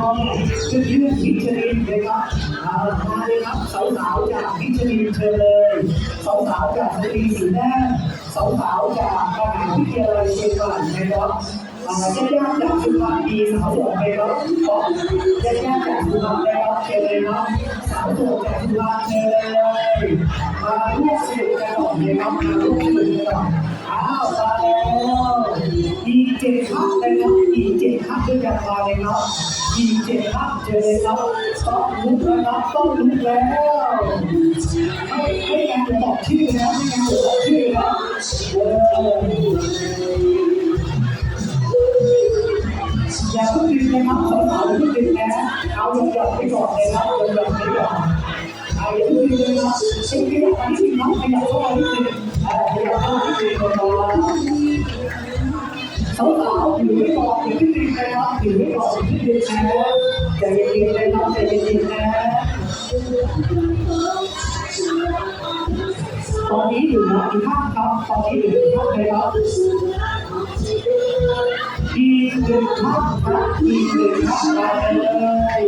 น้องๆเพื่อนๆมิชลินนะครับอ่ามาเลยครับสาวๆจากมิชลินเชิญเลยสาวๆจากสตรีสีแดงสาวๆจากมหาวิทยาลัยเชียงใหม่นะครับอ่าญาติๆจากสุพรรณมีสาวสวยนะครับขอญาติๆจากสุพรรณนะครับเชิญเลยครับสาวสวยจากสุพรรณเชิญเลยมาร่วมสนุกกันหน่อยนะครับมาร่วมสนุกกันหน่อยอ้าวมาแล้วอีเจ็ดพักนะครับอีเจ็ดพักด้วยกันมาเลยครับ อีกเจ็ดพักเจอเลยครับต้องลุกแล้วครับต้องลุกแล้วไม่ไม่งั้นจะบอกชื่อนะไม่งั้นจะบอกชื่อนะเอออย่าเพิ่งดึงนะครับสาวๆอย่าเพิ่งดึงนะเอาหยอกๆไปก่อนเลยครับหยอกๆไปก่อนเอาอย่าเพิ่งดึงเลยครับขยับไปนิดนึงครับขยับเข้ามานิดนึงเออขยับเข้ามานิดนึงนะครับสาวๆถื อไว้ก่อนอย่าเพิ่งดึงนะครับถือไว้ก่อนอย่าเพิ่งดึงนะใจเย็นๆนะครับใจเย็นๆนะตอนนี้อยู่นะอีกข้างครับตอนนี้อยู่อีกข้างเลยครับอีกหนึ่งครับครับอีกหนึ่งครับมาเลย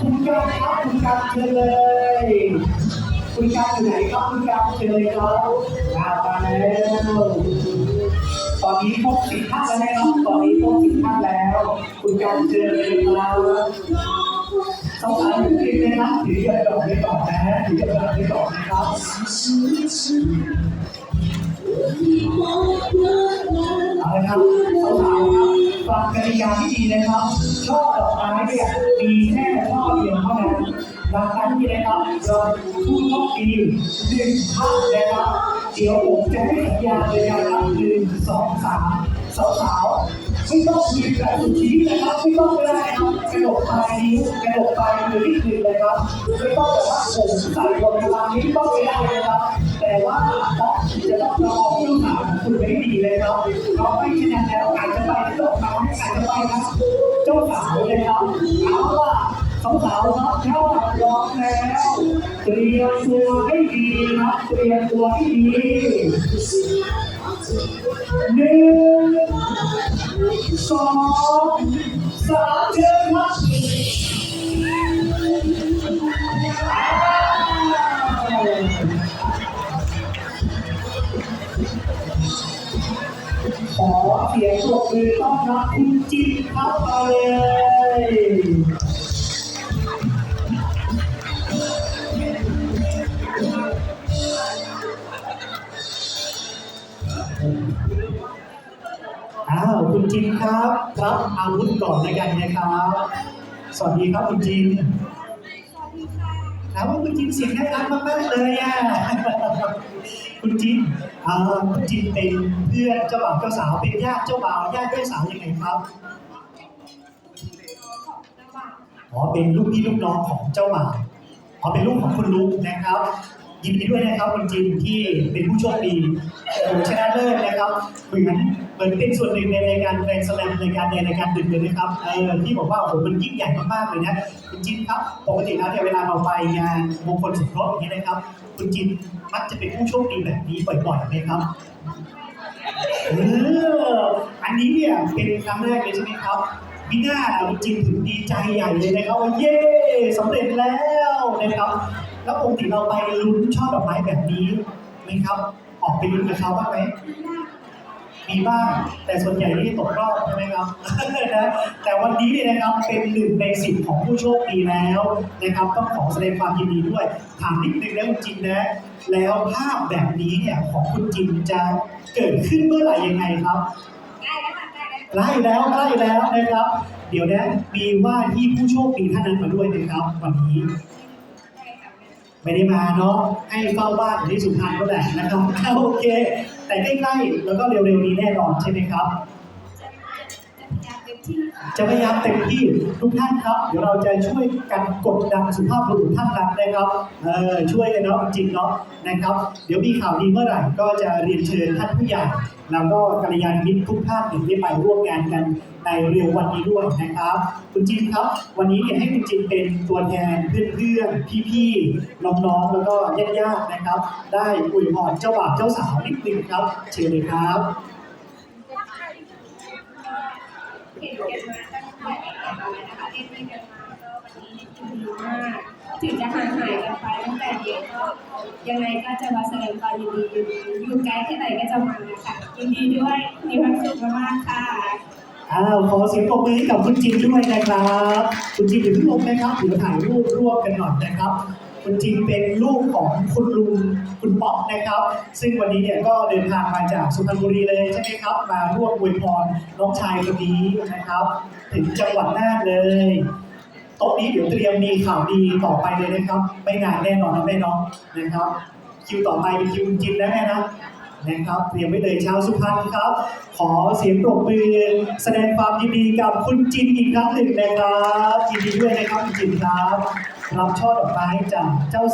คุณการครับคุณการเชิญเลย คุณกาอยู่ไหนครับคุณกาเชิญเลยครับมามาแล้วตอนนี้พบสิบท่านแล้วนะครับตอนนี้พบสิบท่านแล้ว คุณการเชิญเลยครับสาวๆอยู่ที่นี่นะครับถือหยดดอกไว้ก่อนนะถือหยดดอกไว้ก่อนนะครับเอาละครับสาวๆครับฟังกริยาที่ดีนะครับช่อดอกไม้เนี่ยมีแค่ช่อเดียว เท่านั้นดังนั้นที่นะครับเราผู้โชคดีหนึ่งท่านนะครับเดี๋ยวผมจะให้สัญญาณเลยนะครับหนึ่งสองสามสาวๆไม่ต้องยืนแบบสุดชี้นะครับไม่ต้องก็ได้นะครับกระโดดปลายนิ้วกระโดดปลายมือนิดนึงเลยครับไม่ต้องแบบว่าผมใส่บนเวลานี้ไม่ต้องไม่ได้นะครับแต่ว่าต้องจะต้องรอผู้ต้องหาของคุณไว้ให้ดีเลยครับเพราะไม่เช่นนั้นแล้วอาจจะไปที่ดอกไม้อาจจะไปนะเจ้าสาวเลยครับเอาล่ะ สาวสาวครับถ้าพร้อมแล้วเตรียมตัวให้ดีครับเตรียมตัวให้ดีหนึ่งสองสามเชิญครับขอเสียงปรบมือต้อนรับคุณจิ๊บเข้ามาเลย อ้าวคุณจินครับรับอาวุธก่อนแล้วกันนะครับ สวัสดีครับคุณจินถามว่าคุณจินเสียงน่ารักมากๆเลยอะคุณจินอ่าคุณจินเป็นเพื่อนเจ้าบ่าวเจ้าสาวเป็นญาติเจ้าบ่าวญาติเจ้าสาวยังไงครับอ๋อเป็นลูกพี่ลูกน้องของเจ้าบ่าวอ๋อเป็นลูกของคุณลุงนะครับ ยินดีด้วยนะครับคุณจินที่เป็นผู้โชคดีโอ้ ชนะเลิศนะครับเหมือนเหมือนเป็นส่วนหนึ่งในรายการแกรนด์สแลมรายการในรายการดึกเลยนะครับเออที่บอกว่าโอ้โหมันยิ่งใหญ่มากๆเลยนะคุณจินครับปกติแล้วเนี่ยเวลาเราไปงานมงคลสมรสอย่างนี้ยนะครับคุณจินมักจะเป็นผู้โชคดีแบบนี้บ่อยๆไหมครับเอออันนี้เนี่ยเป็นครั้งแรกเลยใช่ไหมครับมิน่าคุณจินถึงดีใจใหญ่เลยนะครับว่าเย้สำเร็จแล้วนะครับแล้วปกติเราไปลุ้นช่อดอกไม้แบบนี้ไหมครับ ออกไปลุ้นกับเขาบ้างไหมมีบ้างแต่ส่วนใหญ่นี่ตกรอบใช่ไหมครับนะแต่วันนี้เนี่ยนะครับเป็นหนึ่งในสิบของผู้โชคดีแล้วนะครับต้องขอแสดงความยินดีด้วยถามนิดนึงนะคุณจินนะ แล้วภาพแบบนี้เนี่ยของคุณจินจะเกิดขึ้นเมื่อไหร่ยังไงครับใกล้แล้วใกล้แล้วนะครับ เดี๋ยวนะมีว่าที่ผู้โชคดีท่านนั้นมาด้วยนะครับ วันนี้ ไม่ได้มาเนาะให้เฝ้าบ้านอยู่ที่สุพรรณก็แหละนะครับโอเค แต่ใกล้ๆแล้วก็เร็วๆนี้แน่นอนใช่ไหมครับ จะพยายามเต็มที่ทุกท่านครับ เดี๋ยวเราจะช่วยกันกดดันสุภาพบุรุษท่านนั้นนะครับเออช่วยกันเนาะจริงเนาะนะครับ เดี๋ยวมีข่าวดีเมื่อไหร่ก็จะเรียนเชิญท่านผู้ใหญ่แล้วก็กัลยาณมิตรทุกท่านเนี่ยได้ไปร่วมงานกัน ในเร็ววันนี้ด้วยนะครับ คุณจินครับ วันนี้เนี่ยให้คุณจินเป็นตัวแทนเพื่อนๆพี่ๆน้องๆแล้วก็ญาติๆนะครับ ได้อวยพรเจ้าบ่าวเจ้าสาวนิดนึงครับเชิญเลยครับเห็นกันมาตั้งแต่เด็กๆเลยนะคะเล่นด้วยกันมาก็วันนี้ดีมากถึงจะห่างหายกันไปตั้งแต่เด็กก็ยังไงก็จะมาแสดงความยินดีอยู่ไกลแค่ไหนก็จะมาค่ะยินดีด้วยมีความสุขมากๆค่ะ อ้าวขอเสียงปรบมือให้กับคุณจินด้วยนะครับ คุณจินอยู่ที่ลมนะครับเดี๋ยวถ่ายรูปร่วมกันหน่อยนะครับ คุณจินเป็นลูกของคุณลุงคุณป๊อกนะครับ ซึ่งวันนี้เนี่ยก็เดินทางมาจากสุพรรณบุรีเลยใช่ไหมครับ มาร่วมอวยพรน้องชายคนนี้นะครับ ถึงจังหวัดน่านเลยโต๊ะนี้เดี๋ยวเตรียมมีข่าวดีต่อไปเลยนะครับ ไม่นานแน่นอนนะแม่น้องนะครับ คิวต่อไปเป็นคิวคุณจินนะแม่นะ นะครับเตรียมไว้เลยชาวสุพรรณครับ ขอเสียงปรบมือแสดงความยินดีกับคุณจินอีกครั้งหนึ่งนะครับยินดีด้วยนะครับคุณจินครับ รับช่อดอกไม้จากเจ้า